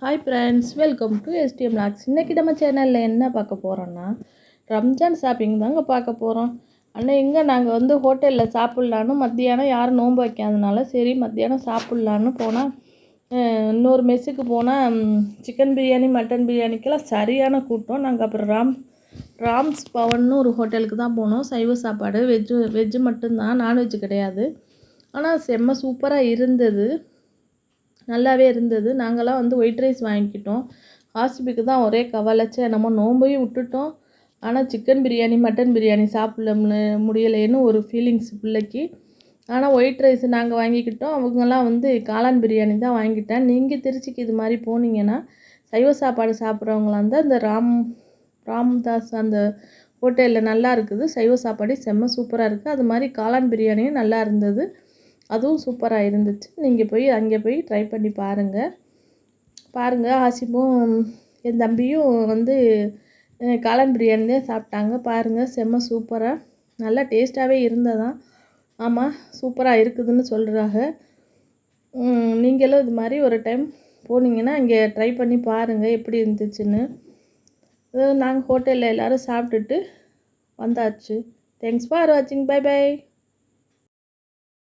Hi friends welcome to STM logs இன்றைக்கி நம்ம சேனலில் என்ன பார்க்க போகிறோன்னா ரம்ஜான் ஷாப்பிங் தாங்க பார்க்க போகிறோம் ஆனால் இங்கே நாங்கள் வந்து ஹோட்டலில் சாப்பிட்லான்னு மத்தியானம் யாரும் நோன்பு வைக்காதனால சரி மத்தியானம் சாப்பிட்லான்னு போனால் இன்னொரு மெஸ்ஸுக்கு போனால் சிக்கன் பிரியாணி மட்டன் பிரியாணிக்கெல்லாம் சரியான கூட்டம். நாங்கள் அப்புறம் ராம் ராம்ஸ் பவன்னு ஒரு ஹோட்டலுக்கு தான் போனோம். சைவ சாப்பாடு வெஜ்ஜு வெஜ்ஜு மட்டும்தான் நான்வெஜ்ஜு கிடையாது. ஆனால் செம்ம சூப்பராக இருந்தது. நல்லாவே இருந்தது. நாங்களாம் வந்து ஒயிட் ரைஸ் வாங்கிக்கிட்டோம். ஹாஸ்பிக்கு தான் ஒரே கவலைச்சு நம்ம நோம்பையும் விட்டுட்டோம். ஆனால் சிக்கன் பிரியாணி மட்டன் பிரியாணி சாப்பிட முடியலைன்னு ஒரு ஃபீலிங்ஸ் பிள்ளைக்கு. ஆனால் ஒயிட் ரைஸ் நாங்கள் வாங்கிக்கிட்டோம். அவங்கெல்லாம் வந்து காளான் பிரியாணி தான் வாங்கிட்டேன். நீங்கள் திருச்சிக்கு இது மாதிரி போனீங்கன்னா சைவ சாப்பாடு சாப்பிட்றவங்களா இருந்தால் இந்த ராம் ராம்தாஸ் அந்த ஹோட்டலில் நல்லா இருக்குது. சைவ சாப்பாடு செம்ம சூப்பராக இருக்குது அது மாதிரி காளான் பிரியாணியும் நல்லா இருந்தது. அதுவும் சூப்பராக இருந்துச்சு. நீங்கள் போய் அங்கே போய் ட்ரை பண்ணி பாருங்கள் பாருங்கள் ஆசிமும் என் தம்பியும் வந்து காளான் பிரியாணி தான் சாப்பிட்டாங்க பாருங்கள் செம்ம சூப்பராக நல்லா டேஸ்ட்டாகவே இருந்ததான் ஆமாம் சூப்பராக இருக்குதுன்னு சொல்கிறாங்க நீங்களும் இது மாதிரி ஒரு டைம் போனீங்கன்னா இங்கே ட்ரை பண்ணி பாருங்கள் எப்படி இருந்துச்சுன்னு. நாங்கள் ஹோட்டலில் எல்லோரும் சாப்பிட்டுட்டு வந்தாச்சு. தேங்க்ஸ் ஃபார் வாட்சிங் பை பை